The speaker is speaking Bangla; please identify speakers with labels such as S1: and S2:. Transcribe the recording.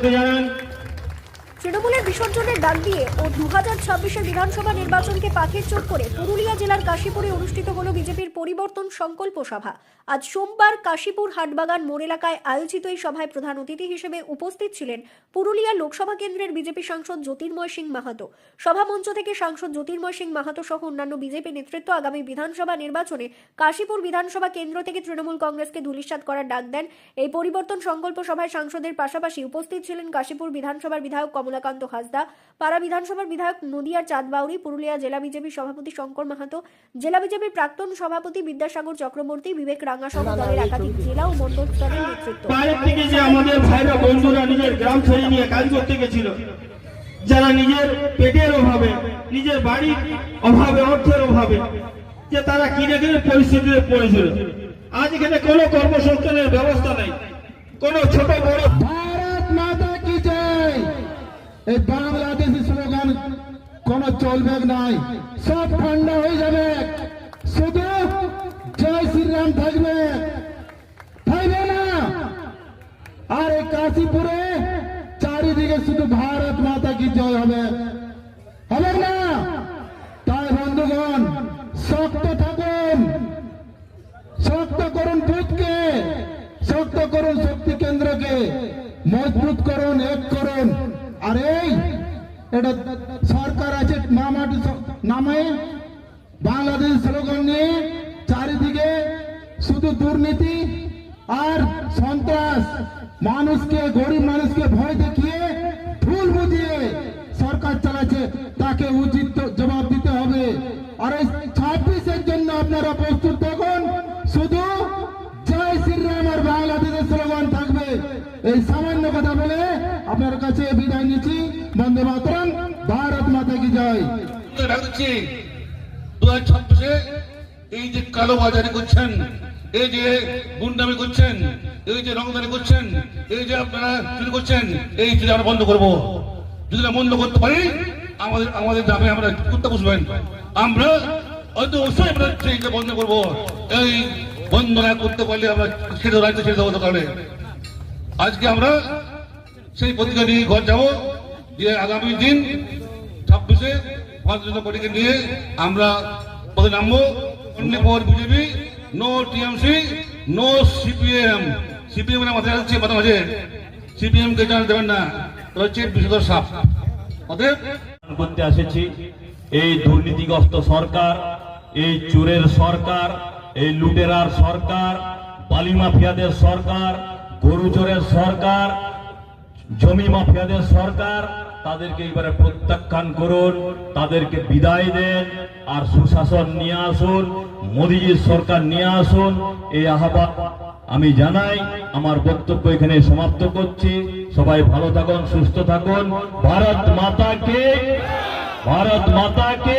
S1: 各位家，তৃণমূলের বিসর্জনের ডাক দিয়ে ও দু হাজার ছাব্বিশের বিধানসভা নির্বাচনকে পাখির চোখ করে পুরুলিয়া জেলার কাশীপুরে অনুষ্ঠিত হল বিজেপির পরিবর্তন সংকল্প সভা। আজ সোমবার কাশীপুর হাটবাগান মোড় এলাকায় আয়োজিত এই সভায় প্রধান অতিথি হিসেবে উপস্থিত ছিলেন পুরুলিয়া লোকসভা কেন্দ্রের বিজেপি সাংসদ জ্যোতির্ময় সিং মাহাতো। সভামঞ্চ থেকে সাংসদ জ্যোতির্ময় সিং মাহাতো সহ অন্যান্য বিজেপি নেতৃত্ব আগামী বিধানসভা নির্বাচনে কাশীপুর বিধানসভা কেন্দ্র থেকে তৃণমূল কংগ্রেসকে ধূলিসাৎ করার ডাক দেন। এই পরিবর্তন সংকল্প সভায় সাংসদের পাশাপাশি উপস্থিত ছিলেন কাশীপুর বিধানসভার বিধায়ক কমলাকান্ত হাসদা, পাড়া বিধানসভার বিধায়ক নদিয়ার চাঁদবাউরি, পুরুলিয়া জেলা বিজেপি সভাপতি শঙ্কর মাহাতো, জেলা বিজেপির প্রাক্তন সভাপতি বিদ্যাসাগর চক্রবর্তী, বিবেক রাঙ্গা সহ দলের একাধিক জেলা ও মন্ডল স্তরের নেতৃত্ব।
S2: যারা নিজের পেটের অভাবে, নিজের বাড়ির অভাবে, অর্থের অভাবে, যে তারা কিনে কিনে পরিস্থিতিতে পড়েছিল। আজ এখানে কোনো কর্মসংস্থানের ব্যবস্থা নেই, কোনো ছোট বড়
S3: এই বাংলাদেশি স্লোগান, কোন চলবে নাই। সব ঠান্ডা হয়ে যাবে। শুধু জয় শ্রীরাম থাকবে। থাকবে না। আর এই কাশীপুরে চারিদিকে শুধু ভারত মাতা কি জয় হবে? হবে না। তাই বন্ধুগণ, শক্ত থাকুন। শক্ত করুন বুথকে শক্ত করুন শক্তি কেন্দ্রকে। মজবুত করুন, এক করুন। আর, এটা সরকার আছে মামাটি নামে বাংলাদেশ স্লোগান নিয়ে চারিদিকে শুধু দুর্নীতি আর সন্ত্রাস। মানুষকে, গরিব মানুষকে ভয় দেখিয়ে ভুল বুঝিয়ে সরকার চালাচ্ছে, তাকে উচিত জবাব দিতে হবে। আর এই ছাব্বিশের জন্য আপনারা প্রস্তুত থাকুন, শুধু জয় শ্রীরাম আর বাংলাদেশের স্লোগান থাকবে। এই সামান্য কথা বলে আপনার কাছে
S4: এই যে কালো বাজারি করছেন, এই যে গুন্ডামি করছেন, এই যে রংদারি করছেন, এই যে আপনারা চুরি করছেন, এই চুরি আমরা বন্ধ করব। যদি না বন্ধ করতে পারি, আমাদের আমাদের গ্রামে আমরা করতে বসবেন আমরা অবশ্যই আমরা সেইটা বন্ধ করব। এই বন্ধ করতে পারলে আমরা ছেড়ে আজকে আমরা সেই পত্রিকা নিয়ে ঘর যাব। যে আগামী দিন ছাব্বিশে ভারতীয় জনতা পার্টিকে নিয়ে আমরা পথে নামবো। Only for BJP no TMC no CPM CPM এর মাথায় আসছে মাথা মাঝে সিপিএম কে জানা দেবেন না। হচ্ছে বিশুদ্ধ সাপ। অতএব
S5: করতে এসেছি এই দুর্নীতিগ্রস্ত সরকার, এই চোরের সরকার, এই লুটেরার সরকার, বালি মাফিয়াদের সরকার, গরু চোরের সরকার, জমি মাফিয়াদের সরকার তাদেরকে এবারে প্রত্যাখ্যান করুন, তাদেরকে বিদায় দেন, আর সুশাসন নিয়ে আসুন মোদীজির সরকার নিয়ে আসুন, এই আহ্বান আমি জানাই, আমার বক্তব্য এখানে সমাপ্ত করছি, সবাই ভালো থাকুন, সুস্থ থাকুন, ভারত মাতাকে ভারত মাতাকে